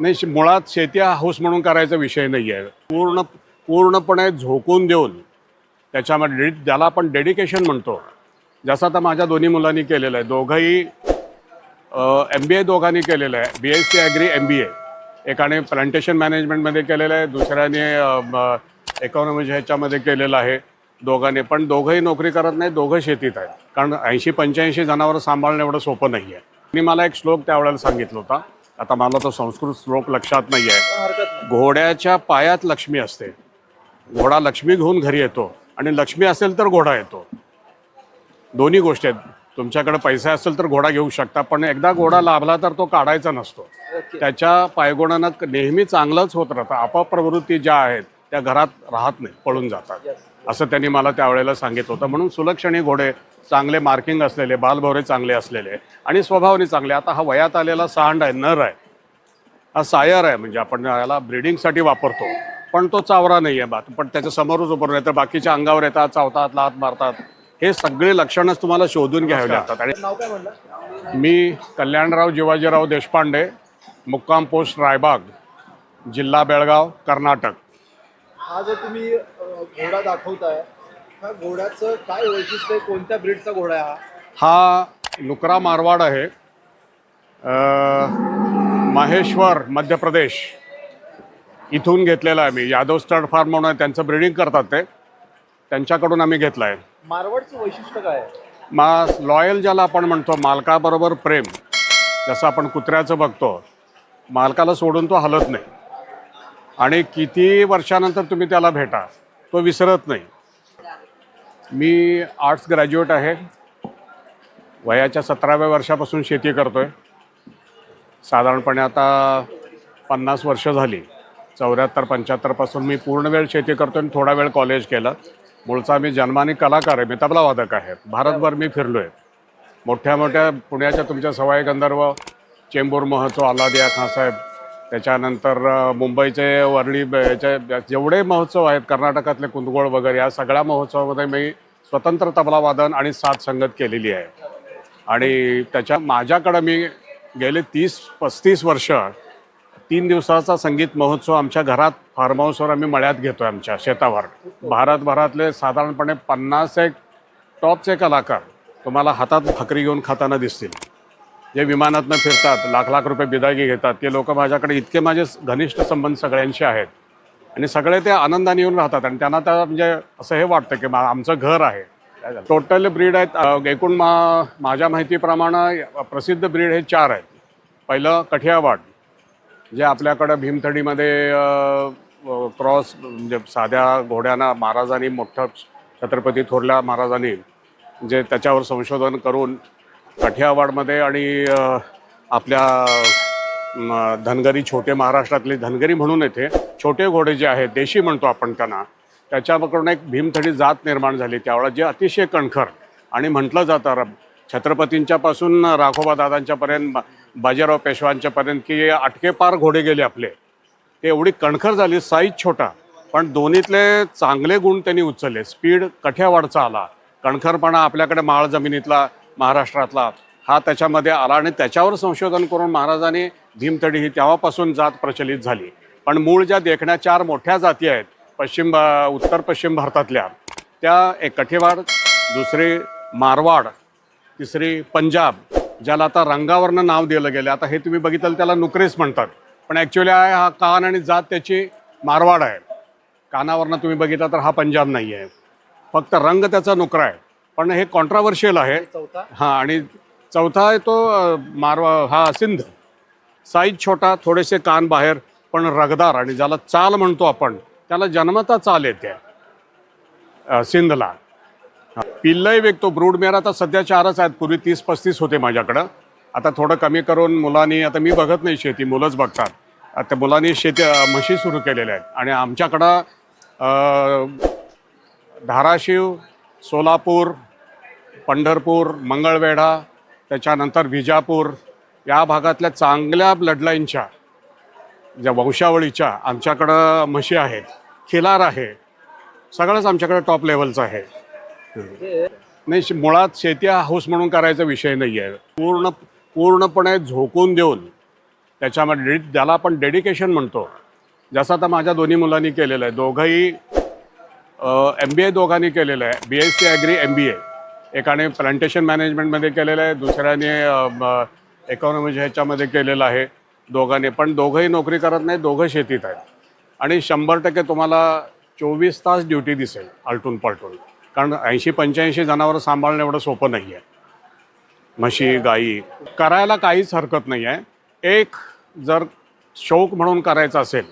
नाही मुळात शेती हा हाऊस म्हणून करायचा विषय नाही आहे पूर्ण पूर्णपणे झोकून देऊन त्याच्यामध्ये डेडि ज्याला आपण डेडिकेशन म्हणतो जसं आता माझ्या दोन्ही मुलांनी केलेलं आहे. दोघंही एम बी ए दोघांनी केलेलं आहे. B S C agri M B A एकाने प्लांटेशन मॅनेजमेंटमध्ये केलेलं आहे दुसऱ्याने इकॉनॉमी ह्याच्यामध्ये केलेलं आहे दोघांनी. पण दोघंही नोकरी करत नाही दोघं शेतीत आहेत. कारण ऐंशी पंच्याऐंशी जनावरं सांभाळणं एवढं सोपं नाही आहे मी मला एक श्लोक त्यावेळेला सांगितलं होता. आता मला तो संस्कृत श्लोक लक्षात नाही आहे घोड्याच्या पायात लक्ष्मी असते. घोडा लक्ष्मी घेऊन घरी येतो आणि लक्ष्मी असेल तर घोडा येतो. दोन्ही गोष्टी आहेत. तुमच्याकडे पैसे असेल तर घोडा घेऊ शकता पण एकदा घोडा लाभला तर तो काढायचा नसतो. त्याच्या पायगुणानं नेहमी चांगलंच होत राहतं. अपप्रवृत्ती ज्या आहेत त्या घरात राहत नाही पळून जातात. असं त्यांनी मला त्यावेळेला सांगितलं होतं. म्हणून सुलक्षणी घोडे चांगले मार्किंग असलेले बालभवरे चांगले असलेले आणि स्वभावाने चांगले. आता हा वयात आलेला सांड आहे नर आहे. हा सायर आहे म्हणजे आपण याला ब्रिडिंगसाठी वापरतो. पण तो चावरा नाही आहे बात पण त्याच्या समोरच उभं नाही तर बाकीच्या अंगावर येतात चावतात लात मारतात. हे सगळे लक्षणच तुम्हाला शोधून घ्यावे लागतात. आणि मी कल्याणराव जिवाजीराव देशपांडे मुक्काम पोस्ट रायबाग जिल्हा बेळगाव कर्नाटक. हा जो तुम्ही घोडा दाखवताय हा घोड्याचं काय वैशिष्ट्य आहे? कोणत्या ब्रीडचा घोडा आहे हा? हा नुकरा मारवाड आहे. अ, माहेश्वर मध्य प्रदेश. इथून घेतलेला आहे मी. यादव स्टड फार्म म्हणून आहे, त्यांचं ब्रिडिंग करतात ते. त्यांच्याकडून आम्ही घेतला आहे मारवाडचं वैशिष्ट्य काय आहे? मा लॉयल ज्याला आपण म्हणतो मालकाबरोबर प्रेम. जसं आपण कुत्र्याचं बघतो मालकाला सोडून तो हलत नाही. आणि किती वर्षानंतर तुम्ही त्याला भेटा तो विसरत नाही. मी आर्ट्स ग्रॅज्युएट आहे. वयाच्या सतराव्या वर्षापासून शेती करतो आहे साधारणपणे आता पन्नास वर्ष झाली. चौऱ्याहत्तर पंच्याहत्तरपासून मी पूर्ण वेळ शेती करतो आणि थोडा वेळ कॉलेज केलं. मूळचा मी जन्माने कलाकार आहे. मी तबलावादक आहे. भारतभर मी फिरलो आहे मोठ्या मोठ्या पुण्याच्या तुमच्या सवाई गंधर्व चेंबूर महोत्सव आलादिया खांसाहेब त्याच्यानंतर मुंबईचे वरळी याचे जेवढे महोत्सव आहेत कर्नाटकातले कुंदगोळ वगैरे या सगळ्या महोत्सवामध्ये मी स्वतंत्र तबला वादन आणि साथ संगत केलेली आहे. आणि त्याच्या माझ्याकडं मी गेले तीस पस्तीस वर्ष तीन दिवसाचा संगीत महोत्सव आमच्या घरात फार्म हाऊसवर आम्ही मळ्यात घेतो आहे आमच्या शेतावर. भारतभरातले साधारणपणे पन्नास एक टॉपचे कलाकार तुम्हाला हातात भाकरी घेऊन खाताना दिसतील. जे विमानातनं फिरतात लाख लाख रुपये बिदागी घेतात ते लोक माझ्याकडे इतके माझे घनिष्ठ संबंध सगळ्यांशी आहेत. आणि सगळे ते आनंदाने येऊन राहतात आणि त्यांना त्या म्हणजे असं हे वाटतं की मा- आमचं घर आहे. टोटल ब्रीड आहेत एकूण मा माझ्या माहितीप्रमाणे प्रसिद्ध ब्रीड हे चार आहेत. पहिलं कठियावाड जे आपल्याकडं भीमथडीमध्ये क्रॉस म्हणजे साध्या घोड्यांना महाराजांनी मोठं छत्रपती थोरल्या महाराजांनी जे त्याच्यावर संशोधन करून काठियावाडमध्ये आणि आपल्या धनगरी छोटे महाराष्ट्रातले धनगरी म्हणून येथे छोटे घोडे जे आहेत देशी म्हणतो आपण त्यांना त्याच्याकडून एक भीमथडी जात निर्माण झाली. त्यावेळेला जे अतिशय कणखर आणि म्हटलं जातं र- छत्रपतींच्यापासून राघोबा दादांच्यापर्यंत बाजीराव पेशवांच्यापर्यंत की अटकेपार घोडे गेले आपले. ते एवढी कणखर झाली साईज छोटा पण दोन्हीतले चांगले गुण त्यांनी उचलले. स्पीड कठ्यावाडचा आला. कणखरपणा आपल्याकडे माळ जमिनीतला महाराष्ट्रातला. हा त्याच्यामध्ये आला आणि त्याच्यावर संशोधन करून महाराजांनी भीमतडी ही तेव्हापासून जात प्रचलित झाली. पण मूळ ज्या देखण्या चार मोठ्या जाती आहेत पश्चिम भा- उत्तर पश्चिम भारतातल्या त्या एक कठेवाड दुसरी मारवाड तिसरी पंजाब ज्याला आता रंगावरनं नाव दिलं गेलं. आता हे तुम्ही बघितलं त्याला नुकरेस म्हणतात. पण ॲक्च्युली आहे हा कान आणि जात त्याची मारवाड आहे. कानावरनं तुम्ही बघितला तर हा पंजाब नाही आहे फक्त रंग त्याचा नुकरा आहे. पण हे कॉन्ट्रावर्शियल आहे. चौथा? हां आणि चौथा आहे तो मारवा हा सिंध. साईज छोटा थोडेसे कान बाहेर पण रगदार आणि ज्याला चाल म्हणतो आपण त्याला जन्मता चाल येते सिंधला. हा. पिल्लही विकतो ब्रूड मेर आता सध्या चारच आहेत पूर्वी तीस पस्तीस होते माझ्याकडं. आता थोडं कमी करून मुलांनी आता मी बघत नाही शेती मुलंच बघतात. आता मुलांनी शेती म्हशी सुरू केलेल्या आहेत. आणि आमच्याकडं धाराशिव सोलापूर पंढरपूर मंगळवेढा त्याच्यानंतर विजापूर या भागातल्या चांगल्या ब्लडलाईनच्या ज्या वंशावळीच्या आमच्याकडं म्हशी आहेत खिलार आहे सगळंच आमच्याकडं टॉप लेवलचं आहे. नाही मुळात शेती हा हाऊस म्हणून करायचा विषय नाही आहे पूर्ण पूर्णपणे झोकून देऊन त्याच्यामध्ये डेडि ज्याला आपण डेडिकेशन म्हणतो. जसं आता माझ्या दोन्ही मुलांनी केलेलं आहे दोघंही एम बी ए दोघांनी केलेलं आहे B S C agri M B A एकाने प्लांटेशन मॅनेजमेंटमध्ये केलेलं आहे दुसऱ्याने इकॉनॉमी ह्याच्यामध्ये केलेलं आहे दोघांनी. पण दोघंही नोकरी करत नाही दोघं शेतीत आहेत. आणि शंभर टक्के तुम्हाला चोवीस तास ड्युटी दिसेल आलटून पालटून. कारण ऐंशी पंच्याऐंशी जनावरं सांभाळणं एवढं सोपं नाही आहे. म्हशी गाई करायला काहीच हरकत नाही आहे. एक जर शौक म्हणून करायचं असेल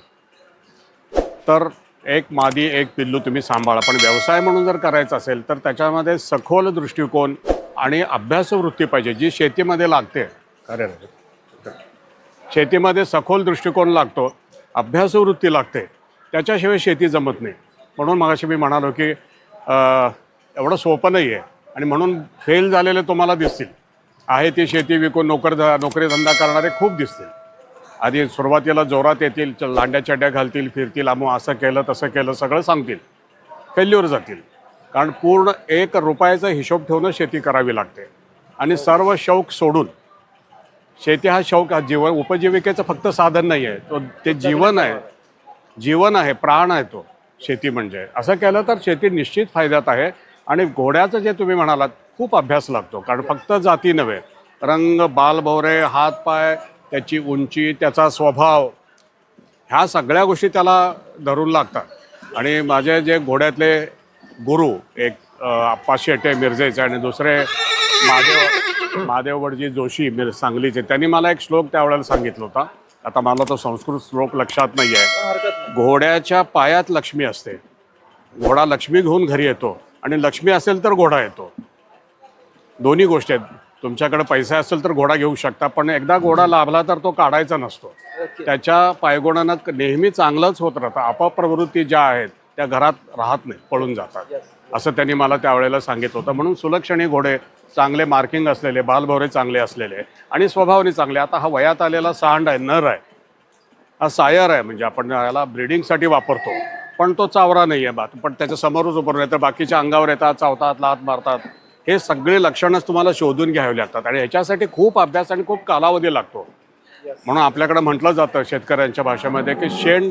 तर एक मादी एक पिल्लू तुम्ही सांभाळा. पण व्यवसाय म्हणून जर करायचा असेल तर त्याच्यामध्ये सखोल दृष्टिकोन आणि अभ्यासवृत्ती पाहिजे जी शेतीमध्ये लागते. अरे रे. शेतीमध्ये सखोल दृष्टिकोन लागतो अभ्यासवृत्ती लागते. त्याच्याशिवाय शेती जमत नाही. म्हणून मगाशी मी म्हणालो की एवढं सोपं नाही आहे आणि म्हणून फेल झालेले तुम्हाला दिसतील. आहे ती शेती विकून नोकर नोकरी धंदा करणारे खूप दिसतील. आधी सुरुवातीला जोरात येतील लांड्या चड्या घालतील फिरतील आमो असं केलं तसं केलं सगळं सांगतील. फेल्युअर जातील. कारण पूर्ण एक रुपयाचा हिशोब ठेवून शेती करावी लागते. आणि सर्व शौक सोडून शेती हा शौक हा जीवन उपजीविकेचं फक्त साधन नाही आहे तो ते जीवन आहे. जीवन आहे प्राण आहे तो शेती म्हणजे. असं केलं तर शेती निश्चित फायद्यात आहे. आणि घोड्याचं जे तुम्ही म्हणालात खूप अभ्यास लागतो. कारण फक्त जाती नव्हे. रंग बालभोवरे हातपाय त्याची उंची त्याचा स्वभाव ह्या सगळ्या गोष्टी त्याला धरून लागतात. आणि माझे जे घोड्यातले गुरु एक आप्पा शेटे मिरजेचे आणि दुसरे महादेव महादेव वडजी जोशी मिर सांगलीचे त्यांनी मला एक श्लोक त्यावेळेला सांगितला होता. आता मला तो संस्कृत श्लोक लक्षात नाही आहे घोड्याच्या पायात लक्ष्मी असते. घोडा लक्ष्मी घेऊन घरी येतो आणि लक्ष्मी असेल तर घोडा येतो. दोन्ही गोष्टी आहेत. तुमच्याकडे पैसा असेल तर घोडा घेऊ शकता पण एकदा घोडा लाभला तर तो काढायचा नसतो. त्याच्या पायगुणानं नेहमी चांगलंच होत राहतं. अपप्रवृत्ती ज्या आहेत त्या घरात राहत नाही पळून जातात. असं त्यांनी मला त्यावेळेला सांगितलं होतं. म्हणून सुलक्षणी घोडे चांगले मार्किंग असलेले बालभवरे चांगले असलेले आणि स्वभावाने चांगले. आता हा वयात आलेला सांड आहे नर आहे. हा सायर आहे म्हणजे आपण याला ब्रिडिंगसाठी वापरतो. पण तो चावरा नाही आहे बात. पण त्याच्या समोरच उभं नाही तर बाकीच्या अंगावर येतात चावतात लात मारतात. हे सगळे लक्षणंच तुम्हाला शोधून घ्यावे लागतात. आणि ह्याच्यासाठी खूप अभ्यास आणि खूप कालावधी लागतो. म्हणून आपल्याकडे म्हटलं जातं शेतकऱ्यांच्या भाषेमध्ये की शेण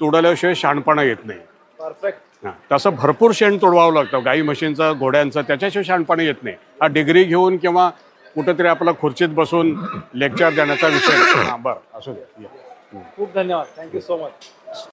तुडवल्याशिवाय शहाणपणा येत नाही. परफेक्ट हां, तसं भरपूर शेण तुडवावं लागतं. गाई म्हशींचं घोड्यांचं त्याच्याशिवाय शहाणपणा येत नाही. हा डिग्री घेऊन किंवा कुठेतरी आपला खुर्चीत बसून लेक्चर देण्याचा विषय. हां बरं असू दे. या. खूप धन्यवाद. Thank you so much